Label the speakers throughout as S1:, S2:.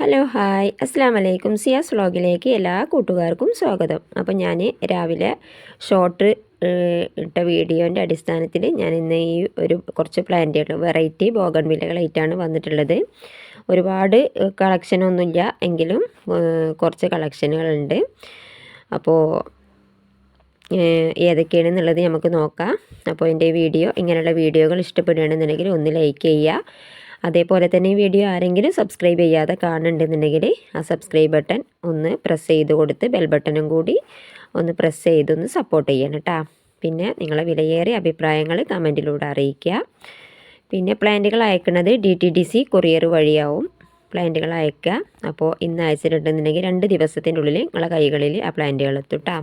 S1: Hello hi അസ്സാം വലൈക്കും സിയാസ് വ്ളോഗിലേക്ക് എല്ലാ കൂട്ടുകാർക്കും സ്വാഗതം. അപ്പോൾ ഞാൻ രാവിലെ ഷോർട്ട് ഇട്ട വീഡിയോന്റെ അടിസ്ഥാനത്തിൽ ഞാൻ ഇന്ന് ഈ ഒരു കുറച്ച് പ്ലാന്റുകൾ വെറൈറ്റി ബോഗൺ വില്ലകളായിട്ടാണ് വന്നിട്ടുള്ളത്. ഒരുപാട് കളക്ഷനൊന്നുമില്ല എങ്കിലും കുറച്ച് കളക്ഷനുകളുണ്ട് അപ്പോൾ ഏതൊക്കെയാണെന്നുള്ളത് നമുക്ക് നോക്കാം. അപ്പോൾ എന്റെ വീഡിയോ ഇങ്ങനെയുള്ള വീഡിയോകൾ ഇഷ്ടപ്പെടുകയാണെന്നുണ്ടെങ്കിൽ ഒന്ന് ലൈക്ക് ചെയ്യുക. അതേപോലെ തന്നെ ഈ വീഡിയോ ആരെങ്കിലും സബ്സ്ക്രൈബ് ചെയ്യാതെ കാണുന്നുണ്ടെന്നുണ്ടെങ്കിൽ ആ സബ്സ്ക്രൈബ് ബട്ടൺ ഒന്ന് പ്രസ് ചെയ്ത് കൊടുത്ത് ബെൽ ബട്ടണും കൂടി ഒന്ന് പ്രസ് ചെയ്തൊന്ന് സപ്പോർട്ട് ചെയ്യണം കേട്ടോ പിന്നെ നിങ്ങളെ വിലയേറിയ അഭിപ്രായങ്ങൾ കമന്റിലൂടെ അറിയിക്കുക. പിന്നെ പ്ലാന്റുകൾ അയക്കുന്നത് D T D C courier വഴിയാവും. പ്ലാന്റുകൾ അയക്കുക. അപ്പോൾ ഇന്ന് അയച്ചിട്ടുണ്ടെന്നുണ്ടെങ്കിൽ രണ്ട് ദിവസത്തിന്റെ ഉള്ളിൽ നിങ്ങളെ കൈകളിൽ ആ പ്ലാന്റുകൾ എത്തും കേട്ടോ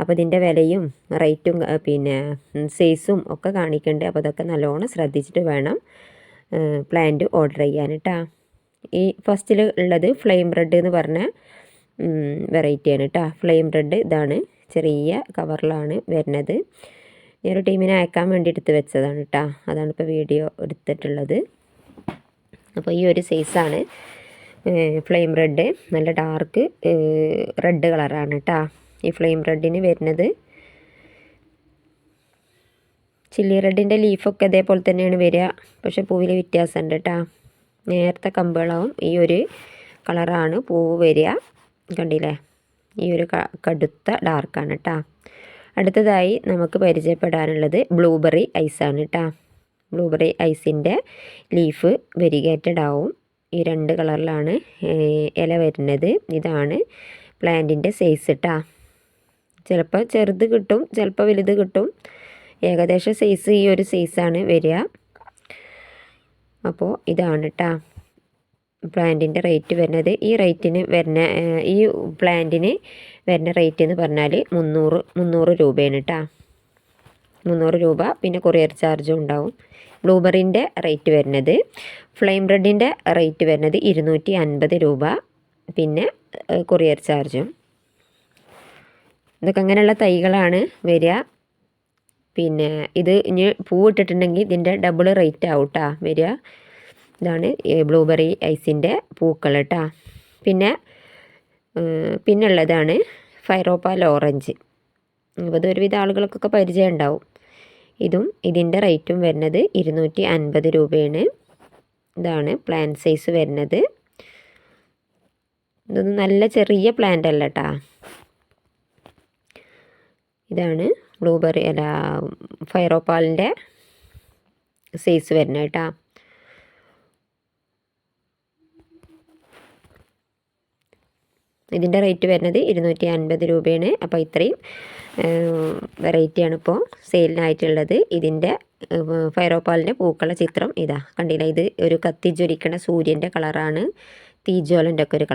S1: അപ്പോൾ ഇതിന്റെ വിലയും റേറ്റും പിന്നെ സൈസും ഒക്കെ കാണിക്കേണ്ടത് അപ്പോൾ അതൊക്കെ നല്ലോണം ശ്രദ്ധിച്ചിട്ട് വേണം പ്ലാന്റ് ഓർഡർ ചെയ്യാൻ കേട്ടോ ഈ ഫസ്റ്റിൽ ഉള്ളത് ഫ്ലെയിം റെഡ് എന്ന് പറഞ്ഞ വെറൈറ്റിയാണ് കേട്ടോ ഫ്ലെയിം റെഡ് ഇതാണ്. ചെറിയ കവറിലാണ് വരുന്നത്. ഞാനൊരു ടീമിനെ അയക്കാൻ വേണ്ടി എടുത്ത് വെച്ചതാണ് കേട്ടോ അതാണ് ഇപ്പോൾ വീഡിയോ എടുത്തിട്ടുള്ളത്. അപ്പോൾ ഈ ഒരു സൈസാണ് ഫ്ലെയിം റെഡ് നല്ല ഡാർക്ക് റെഡ് കളറാണ് കേട്ടോ ഈ ഫ്ലെയിം റെഡിന് വരുന്നത് ചില്ലി റെഡിന്റെ ലീഫൊക്കെ അതേപോലെ തന്നെയാണ് വരിക. പക്ഷെ പൂവിൽ വ്യത്യാസമുണ്ട് കേട്ടോ. നേരത്തെ കമ്പുകളാവും ഈ ഒരു കളറാണ് പൂവ് വരിക. കണ്ടില്ലേ? ഈ ഒരു കടുത്ത ഡാർക്കാണ് കേട്ടോ. അടുത്തതായി നമുക്ക് പരിചയപ്പെടാനുള്ളത് ബ്ലൂബെറി ഐസാണ് കേട്ടോ. ബ്ലൂബെറി ഐസിന്റെ ലീഫ് വെരിഗേറ്റഡ് ആവും. ഈ രണ്ട് കളറിലാണ് ഇല വരുന്നത്. ഇതാണ് പ്ലാന്റിന്റെ സൈസ് കേട്ടോ. ചിലപ്പോൾ ചെറുത് കിട്ടും ചിലപ്പോൾ വലുത് കിട്ടും. ഏകദേശം സൈസ് ഈ ഒരു സൈസാണ് വരിക. അപ്പോൾ ഇതാണ് കേട്ടോ പ്ലാന്റിന്റെ റേറ്റ് വരുന്നത്. ഈ റേറ്റിന് വരുന്ന ഈ പ്ലാന്റിന് വരുന്ന റേറ്റ് എന്ന് പറഞ്ഞാൽ മുന്നൂറ് മുന്നൂറ് രൂപയാണ് കേട്ടോ മുന്നൂറ് രൂപ പിന്നെ കൊറിയർ ചാർജും ഉണ്ടാവും. ബ്ലൂബെറിന്റെ റേറ്റ് വരുന്നത്. ഫ്ലെയിം ബ്രെഡിന്റെ റേറ്റ് വരുന്നത് ഇരുന്നൂറ്റി അൻപത് രൂപ പിന്നെ കൊറിയർ ചാർജും ഇതൊക്കെ അങ്ങനെയുള്ള തൈകളാണ് വരിക. പിന്നെ ഇത് ഇനി പൂവിട്ടിട്ടുണ്ടെങ്കിൽ ഇതിന്റെ ഡബിൾ റേറ്റ് ആവും കേട്ടോ വരിക. ഇതാണ് ബ്ലൂബെറി ഐസിന്റെ പൂക്കൾ കേട്ടോ. പിന്നെ പിന്നുള്ളതാണ് ഫൈറോപ്പാൽ ഓറഞ്ച് അപ്പോൾ ഇതൊരുവിധ ആളുകൾക്കൊക്കെ പരിചയം ഉണ്ടാവും. ഇതും ഇതിന്റെ റേറ്റും വരുന്നത് ഇരുന്നൂറ്റി അൻപത് രൂപയാണ്. ഇതാണ് പ്ലാൻ സൈസ് വരുന്നത്. ഇതൊന്നും നല്ല ചെറിയ പ്ലാന്റ് അല്ല കേട്ടോ. ഇതാണ് ബ്ലൂബെറി അല്ല ഫൈറോപ്പാലിന്റെ സൈസ് വരുന്നത് കേട്ടോ. ഇതിന്റെ റേറ്റ് വരുന്നത് ഇരുന്നൂറ്റി അൻപത് രൂപയാണ്. അപ്പോൾ ഇത്രയും വെറൈറ്റിയാണ് ഇപ്പോൾ സെയിലിനായിട്ടുള്ളത് ഇതിന്റെ ഫൈറോപ്പാലിന്റെ പൂക്കള ചിത്രം ഇതാ. കണ്ടില്ല? ഇത് ഒരു കത്തിജ്വലിക്കണ സൂര്യന്റെ കളറാണ് തീജ്വലന്റെ ഒക്കെ ഒരു കളർ